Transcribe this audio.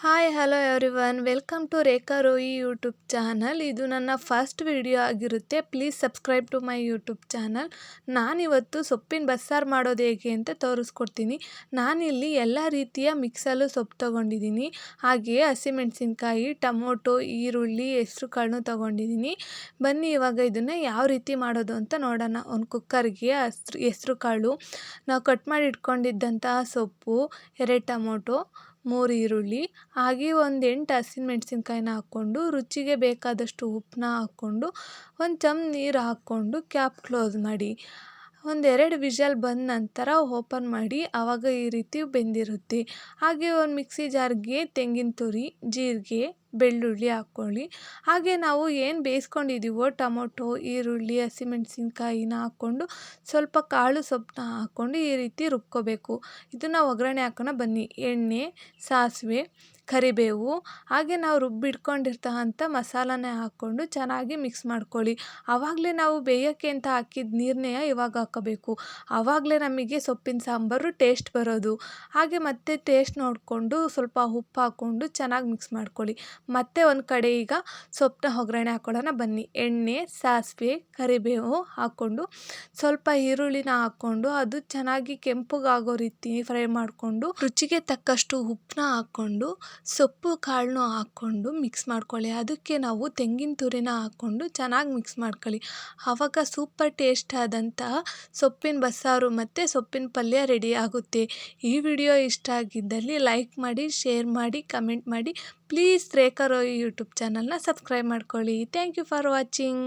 Hi hello everyone welcome to Rekha Roy YouTube channel ಇದು ನನ್ನ first video ಆಗಿರುತ್ತೆ. Please subscribe to my YouTube channel ನಾನಿವತ್ತು ಸೊಪ್ಪಿನ ಬಸ್ಸಾರು ಮಾಡೋದು ಹೇಗೆ ಅಂತ ತೋರಿಸ್ಕೊಡ್ತೀನಿ. ನಾನಿಲ್ಲಿ ಎಲ್ಲ ರೀತಿಯ ಮಿಕ್ಸಲ್ಲೂ ಸೊಪ್ಪು ತೊಗೊಂಡಿದ್ದೀನಿ. ಹಾಗೆಯೇ ಹಸಿಮೆಣಸಿನ್ಕಾಯಿ ಟೊಮೊಟೊ, ಈರುಳ್ಳಿ ಹೆಸ್ರು ಕಾಳನ್ನು ತೊಗೊಂಡಿದ್ದೀನಿ. ಬನ್ನಿ ಇವಾಗ ಇದನ್ನು ಯಾವ ರೀತಿ ಮಾಡೋದು ಅಂತ ನೋಡೋಣ. ಒಂದು ಕುಕ್ಕರ್ಗೆ ಹಸ್ರು ಹೆಸ್ರು ಕಾಳು ನಾವು ಕಟ್ ಮಾಡಿ ಇಟ್ಕೊಂಡಿದ್ದಂತಹ ಸೊಪ್ಪು, ಎರಡು ಟೊಮೊಟೊ ಮೂರು ಈರುಳ್ಳಿ, ಹಾಗೆ ಒಂದು ಎಂಟು ಹಸಿಮೆಣ್ಸಿನ್ಕಾಯಿನ ಹಾಕ್ಕೊಂಡು, ರುಚಿಗೆ ಬೇಕಾದಷ್ಟು ಉಪ್ಪನ್ನ ಹಾಕ್ಕೊಂಡು, ಒಂದು ಚಮ್ ನೀರು ಹಾಕ್ಕೊಂಡು ಕ್ಯಾಪ್ ಕ್ಲೋಸ್ ಮಾಡಿ. ಒಂದೆರಡು ವಿಷಲ್ ಬಂದ ನಂತರ ಓಪನ್ ಮಾಡಿ ಆವಾಗ ಈ ರೀತಿ ಬೆಂದಿರುತ್ತೆ. ಹಾಗೆ ಒಂದು ಮಿಕ್ಸಿ ಜಾರ್ಗೆ ತೆಂಗಿನ ತುರಿ, ಜೀರಿಗೆ ಬೆಳ್ಳುಳ್ಳಿ ಹಾಕ್ಕೊಳ್ಳಿ. ಹಾಗೆ ನಾವು ಏನು ಬೇಯಿಸ್ಕೊಂಡಿದ್ದೀವೋ ಟೊಮೊಟೊ, ಈರುಳ್ಳಿ, ಹಸಿಮೆಣ್ಸಿನ್ಕಾಯಿನ ಹಾಕ್ಕೊಂಡು ಸ್ವಲ್ಪ ಕಾಳು ಸೊಪ್ಪನ್ನ ಹಾಕ್ಕೊಂಡು ಈ ರೀತಿ ರುಬ್ಕೋಬೇಕು. ಇದನ್ನು ಒಗ್ಗರಣೆ ಹಾಕೋಣ ಬನ್ನಿ. ಎಣ್ಣೆ, ಸಾಸಿವೆ, ಕರಿಬೇವು, ಹಾಗೆ ನಾವು ರುಬ್ಬಿಟ್ಕೊಂಡಿರ್ತಕ್ಕಂಥ ಮಸಾಲನೇ ಹಾಕ್ಕೊಂಡು ಚೆನ್ನಾಗಿ ಮಿಕ್ಸ್ ಮಾಡ್ಕೊಳ್ಳಿ. ಆವಾಗಲೇ ನಾವು ಬೇಯೋಕ್ಕೆ ಅಂತ ಹಾಕಿದ ನೀರನ್ನೇ ಇವಾಗ ಹಾಕಬೇಕು. ಆವಾಗಲೇ ನಮಗೆ ಸೊಪ್ಪಿನ ಸಾಂಬಾರು ಟೇಸ್ಟ್ ಬರೋದು. ಹಾಗೆ ಮತ್ತೆ ಟೇಸ್ಟ್ ನೋಡಿಕೊಂಡು ಸ್ವಲ್ಪ ಉಪ್ಪು ಹಾಕ್ಕೊಂಡು ಚೆನ್ನಾಗಿ ಮಿಕ್ಸ್ ಮಾಡ್ಕೊಳ್ಳಿ. ಮತ್ತೆ ಒಂದು ಕಡೆ ಈಗ ಸೊಪ್ಪನ್ನ ಒಗ್ಗರಣೆ ಹಾಕ್ಕೊಳ್ಳೋಣ ಬನ್ನಿ. ಎಣ್ಣೆ, ಸಾಸಿವೆ, ಕರಿಬೇವು ಹಾಕ್ಕೊಂಡು ಸ್ವಲ್ಪ ಈರುಳ್ಳಿನ ಹಾಕ್ಕೊಂಡು ಅದು ಚೆನ್ನಾಗಿ ಕೆಂಪಗಾಗೋ ರೀತಿ ಫ್ರೈ ಮಾಡಿಕೊಂಡು ರುಚಿಗೆ ತಕ್ಕಷ್ಟು ಉಪ್ಪನ್ನ ಹಾಕ್ಕೊಂಡು ಸೊಪ್ಪು ಕಾಳನ್ನು ಹಾಕ್ಕೊಂಡು ಮಿಕ್ಸ್ ಮಾಡ್ಕೊಳ್ಳಿ. ಅದಕ್ಕೆ ನಾವು ತೆಂಗಿನ ತುರಿನ ಹಾಕ್ಕೊಂಡು ಚೆನ್ನಾಗಿ ಮಿಕ್ಸ್ ಮಾಡ್ಕೊಳ್ಳಿ. ಆವಾಗ ಸೂಪರ್ ಟೇಸ್ಟ್ ಆದಂತಹ ಸೊಪ್ಪಿನ ಬಸ್ಸಾರು ಮತ್ತು ಸೊಪ್ಪಿನ ಪಲ್ಯ ರೆಡಿ ಆಗುತ್ತೆ. ಈ ವಿಡಿಯೋ ಇಷ್ಟ ಆಗಿದ್ದಲ್ಲಿ ಲೈಕ್ ಮಾಡಿ ಶೇರ್ ಮಾಡಿ ಕಮೆಂಟ್ ಮಾಡಿ. ಪ್ಲೀಸ್ ರೇಖಾ ರೋಯ್ ಯೂಟ್ಯೂಬ್ ಚಾನಲ್ನ ಸಬ್ಸ್ಕ್ರೈಬ್ ಮಾಡ್ಕೊಳ್ಳಿ. Thank you for watching